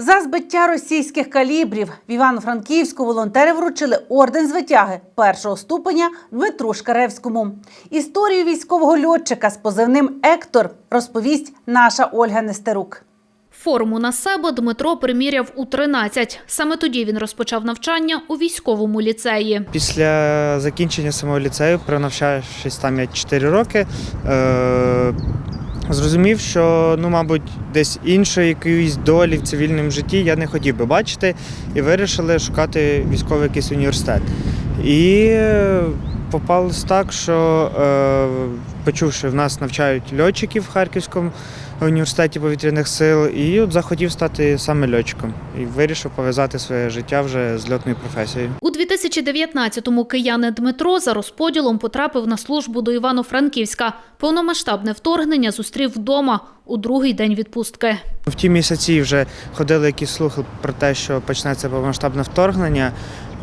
За збиття російських калібрів в Івано-Франківську волонтери вручили орден звитяги першого ступеня Дмитру Шкаревському. Історію військового льотчика з позивним Ектор розповість наша Ольга Нестерук. Форму на себе Дмитро приміряв у 13. Саме тоді він розпочав навчання у військовому ліцеї. Після закінчення самого ліцею, пронавчавшись там я 4 роки, е- зрозумів, що ну, мабуть, десь іншої якоїсь долі в цивільному житті я не хотів би бачити, і вирішили шукати військовий якийсь університет. І попалось так, що е- почувши, в нас навчають льотчиків в Харківському університеті повітряних сил, і от захотів стати саме льотчиком. І вирішив пов'язати своє життя вже з льотною професією. У 2019-му киянин Дмитро за розподілом потрапив на службу до Івано-Франківська. Повномасштабне вторгнення зустрів вдома у другий день відпустки. В ті місяці вже ходили якісь слухи про те, що почнеться повномасштабне вторгнення.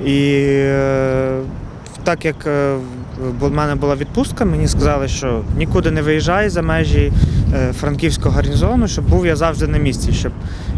І е, так як е, в мене була відпустка, мені сказали, що нікуди не виїжджай за межі е, франківського гарнізону, щоб був я завжди на місці, щоб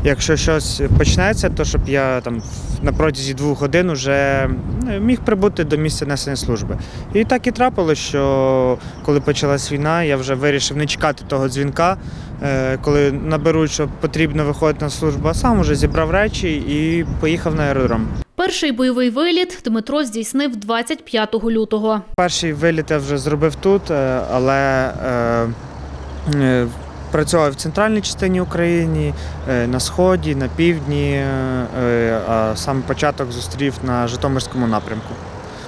якщо щось почнеться, то щоб я там на протязі двох годин вже ну, міг прибути до місця несення служби. І так і трапилось, що коли почалась війна, я вже вирішив не чекати того дзвінка. Е, Коли наберуть, що потрібно виходити на службу, а сам уже зібрав речі і поїхав на аеродром. Перший бойовий виліт Дмитро здійснив 25 лютого. Перший виліт я вже зробив тут, е, але е, е, працював в центральній частині України, е, на сході, на півдні, е, а сам початок зустрів на Житомирському напрямку.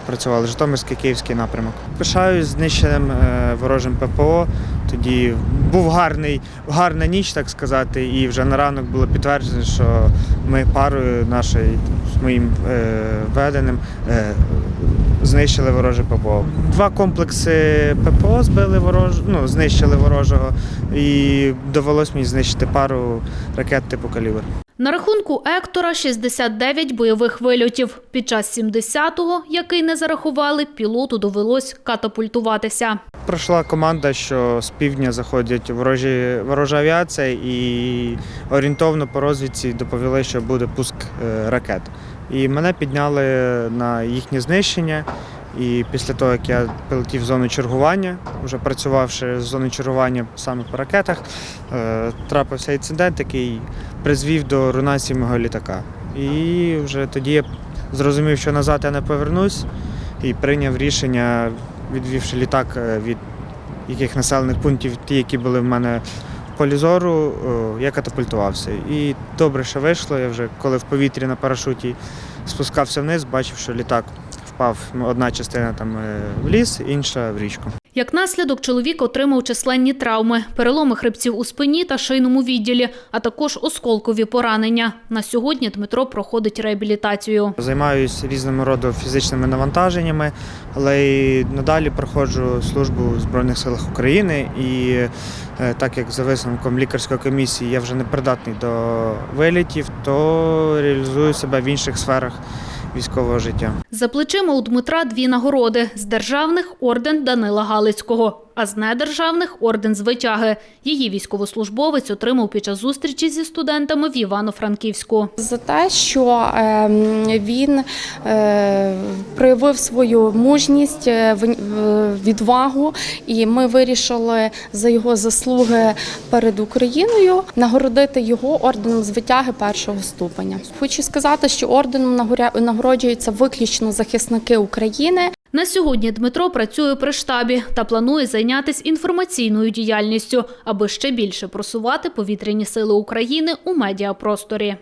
Працювали Житомирський Київський напрямок. Пишаюсь знищеним ворожим ППО. Тоді був гарний, гарна ніч, так сказати, і вже на ранок було підтверджено, що ми парою нашою з моїм е, веденим е, знищили вороже ППО. Два комплекси ППО збили ворож... ну, знищили ворожого, і довелось мені знищити пару ракет типу калібр. На рахунку Ектора 69 бойових вильотів. Під час 70-го, який не зарахували, пілоту довелось катапультуватися. Пройшла команда, що з півдня заходять ворожі, ворожа авіація, і орієнтовно по розвідці доповіли, що буде пуск е, ракет. І мене підняли на їхнє знищення. І після того, як я прилетів в зону чергування, вже працювавши з зони чергування саме по ракетах, е, трапився інцидент, який призвів до руйнації мого літака. І вже тоді я зрозумів, що назад я не повернусь, і прийняв рішення, відвівши літак е, від яких населених пунктів, ті, які були в мене в полі зору, е, я катапультувався. І добре, що вийшло. Я вже коли в повітрі на парашуті спускався вниз, бачив, що літак впав ну, одна частина там е, в ліс, інша в річку. Як наслідок, чоловік отримав численні травми, переломи хребців у спині та шийному відділі, а також осколкові поранення. На сьогодні Дмитро проходить реабілітацію. Займаюся різними роду фізичними навантаженнями, але й надалі проходжу службу в Збройних силах України. І е, так як за висновком лікарської комісії я вже не придатний до вилітів, то реалізую себе в інших сферах військового життя. За плечима у Дмитра дві нагороди – з державних – орден Данила Галицького, а з недержавних – орден звитяги. Її військовослужбовець отримав під час зустрічі зі студентами в Івано-Франківську. за те, що ем, він е, проявив свою мужність, е, в- відвагу, і ми вирішили за його заслуги перед Україною нагородити його орденом звитяги першого ступеня. Хочу сказати, що орденом нагороджуються виключно захисники України. На сьогодні Дмитро працює при штабі та планує зайнятися інформаційною діяльністю, аби ще більше просувати повітряні сили України у медіапросторі.